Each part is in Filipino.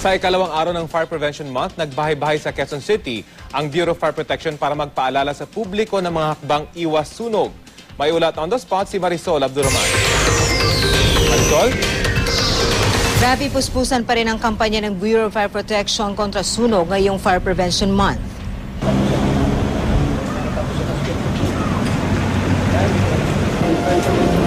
Sa ikalawang araw ng Fire Prevention Month, nagbahay-bahay sa Quezon City ang Bureau of Fire Protection para magpaalala sa publiko ng mga hakbang iwas sunog. May ulat on the spot si Marisol Abdurrahman. Marisol? Grabe puspusan pa rin ang kampanya ng Bureau of Fire Protection kontra sunog ngayong Fire Prevention Month. Kung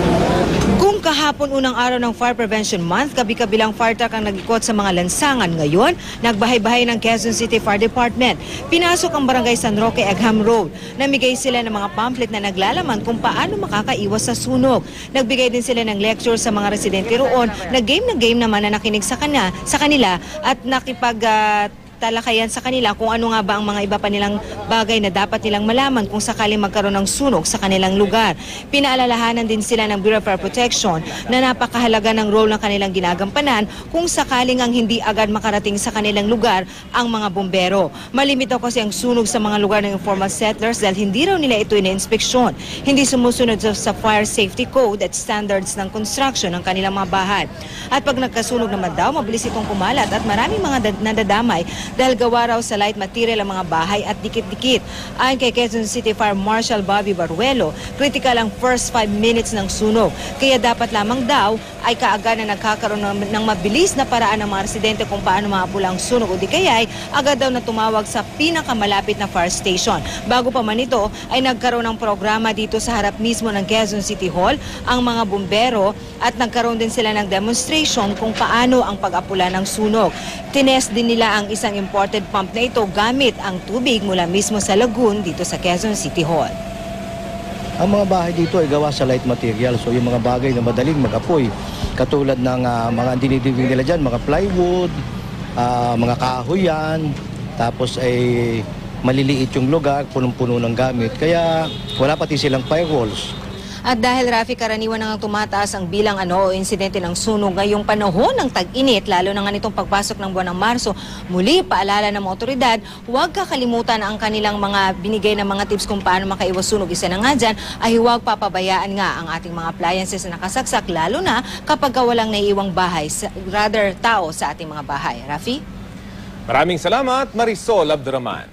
kahapon unang araw ng Fire Prevention Month, kabi-kabilang fire truck ang nagikot sa mga lansangan. Ngayon, nagbahay-bahay ng Quezon City Fire Department. Pinasok ang barangay San Roque, Egham Road. Namigay sila ng mga pamphlet na naglalaman kung paano makakaiwas sa sunog. Nagbigay din sila ng lecture sa mga residente roon na game na game naman na nakinig sa, kanya, sa kanila at nakipag... ah, talakayan sa kanila kung ano nga ba ang mga iba pa nilang bagay na dapat nilang malaman kung sakaling magkaroon ng sunog sa kanilang lugar. Pinaalalahanan din sila ng Bureau of Fire Protection na napakahalaga ng role ng kanilang ginagampanan kung sakaling ang hindi agad makarating sa kanilang lugar ang mga bumbero. Malimitaw kasi ang sunog sa mga lugar ng informal settlers dahil hindi raw nila ito ina-inspeksyon. Hindi sumusunod sa, fire safety code at standards ng construction ng kanilang mga bahay. At pag nagkasunog naman daw, mabilis itong kumalat at maraming mga dad- nadadamay dahil gawa raw sa light material ang mga bahay at dikit-dikit. Ayon kay Quezon City Fire Marshal Bobby Baruelo, critical ang first 5 minutes ng sunog. Kaya dapat lamang daw ay kaagad na nagkakaroon ng, ng mabilis na paraan ng mga residente kung paano maapula ang sunog o di kaya ay agad daw na tumawag sa pinakamalapit na fire station. Bago pa man ito ay nagkaroon ng programa dito sa harap mismo ng Quezon City Hall ang mga bumbero at nagkaroon din sila ng demonstration kung paano ang pag-apula ng sunog. Tinest din nila ang isang imported pump na ito gamit ang tubig mula mismo sa lagoon dito sa Quezon City Hall. Ang mga bahay dito ay gawa sa light material. So yung mga bagay na madaling mag-apoy, katulad ng ah, mga dinidibing nila dyan, mga plywood, ah, mga kahoy yan, tapos ay maliliit yung lugar, punong-puno ng gamit. Kaya wala pati silang firewalls. At dahil Rafi karaniwan nang tumataas ang bilang ano o insidente ng sunog ngayong panahon ng tag-init, lalo na nga nitong pagpasok ng buwan ng Marso, muli paalala ng mga otoridad, huwag kakalimutan ang kanilang mga binigay na mga tips kung paano makaiwas sunog. Isa na nga dyan ay huwag papabayaan nga ang ating mga appliances na nakasaksak, lalo na kapag walang naiiwang bahay, rather tao sa ating mga bahay. Rafi? Maraming salamat, Marisol Abdurrahman.